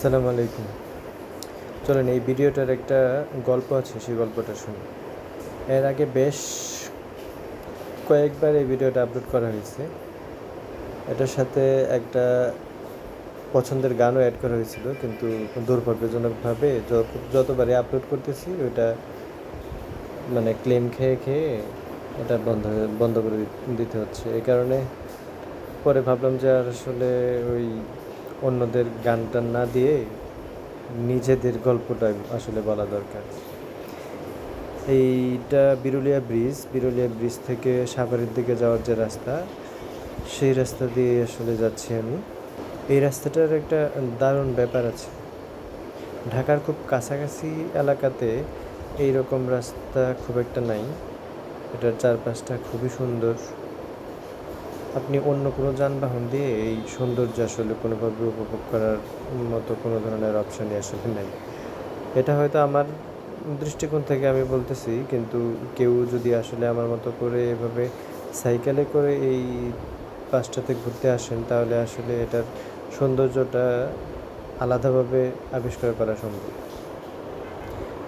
আসসালামু আলাইকুম। চলেন, এই ভিডিওটার একটা গল্প আছে, সেই গল্পটা শুনি। এর আগে বেশ কয়েকবার এই ভিডিওটা আপলোড করা হয়েছে। এটার সাথে একটা পছন্দের গানও অ্যাড করা হয়েছিল, কিন্তু দুর্ভাগ্যজনকভাবে যত- যতবারই আপলোড করতেছি, ওইটা মানে ক্লেম খেয়ে খেয়ে এটা বন্ধ বন্ধ করে দিতে হচ্ছে। এই কারণে পরে ভাবলাম যে আর আসলে ওই অন্যদের গান টান না দিয়ে নিজেদের গল্পটা আসলে বলা দরকার। এইটা বিরুলিয়া ব্রিজ বিরুলিয়া ব্রিজ থেকে সাভারের দিকে যাওয়ার যে রাস্তা, সেই রাস্তা দিয়ে আসলে যাচ্ছি আমি। এই রাস্তাটার একটা দারুণ ব্যাপার আছে। ঢাকার খুব কাছাকাছি এলাকাতে এই রকম রাস্তা খুব একটা নাই। এটার চারপাশটা খুবই সুন্দর। আপনি অন্য কোনো যানবাহন দিয়ে এই সৌন্দর্য আসলে কোনোভাবে উপভোগ করার মতো কোনো ধরনের অপশানই আসলে নেই। এটা হয়তো আমার দৃষ্টিকোণ থেকে আমি বলতেছি, কিন্তু কেউ যদি আসলে আমার মতো করে এভাবে সাইকেলে করে এই পাশটাতে ঘুরতে আসেন, তাহলে আসলে এটার সৌন্দর্যটা আলাদাভাবে আবিষ্কার করা সম্ভব।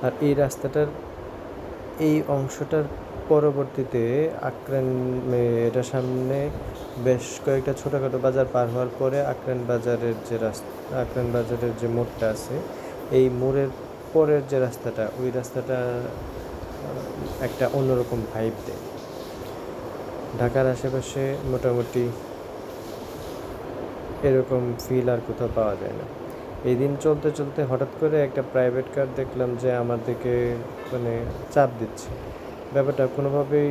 আর এই রাস্তাটার, এই অংশটার পরবর্তীতে আক্রান এটার সামনে বেশ কয়েকটা ছোটোখাটো বাজার পার হওয়ার পরে আক্রান বাজারের যে রাস্তা, আক্রান বাজারের যে মোড়টা আছে, এই মোড়ের পরের যে রাস্তাটা, ওই রাস্তাটা একটা অন্যরকম ভাইব দেয়। ঢাকার আশেপাশে মোটামুটি এরকম ফিল আর কোথাও পাওয়া যায় না। এই দিন চলতে চলতে হঠাৎ করে একটা প্রাইভেট কার দেখলাম যে আমার দিকে মানে চাপ দিচ্ছে। ব্যাপারটা কোনোভাবেই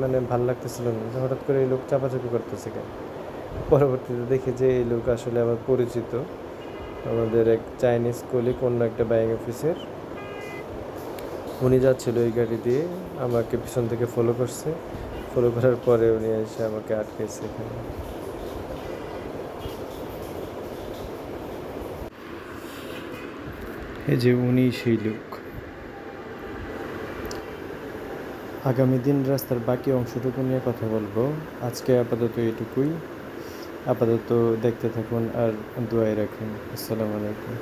মানে ভালো লাগতেছিল না। যে হঠাৎ করে এই লোক চাপাচাপি করতেছে কেন? পরবর্তীতে দেখি যে এই লোক আসলে আমার পরিচিত। আমাদের এক চাইনিজ কলিক অন্য একটা বাইং অফিসের উনি যাচ্ছিল এই গাড়ি দিয়ে, আমাকে পিছন থেকে ফলো করছে। ফলো করার পরে উনি এসে আমাকে আটকেছে এখানে। এই যে উনি সেই লোক। আগামী দিন রাস্তার বাকি অংশটুকু নিয়ে কথা বলব। আজকে আপাতত এটুকুই আপাতত দেখতে থাকুন আর দোয়াই রাখুন। আসসালামু আলাইকুম।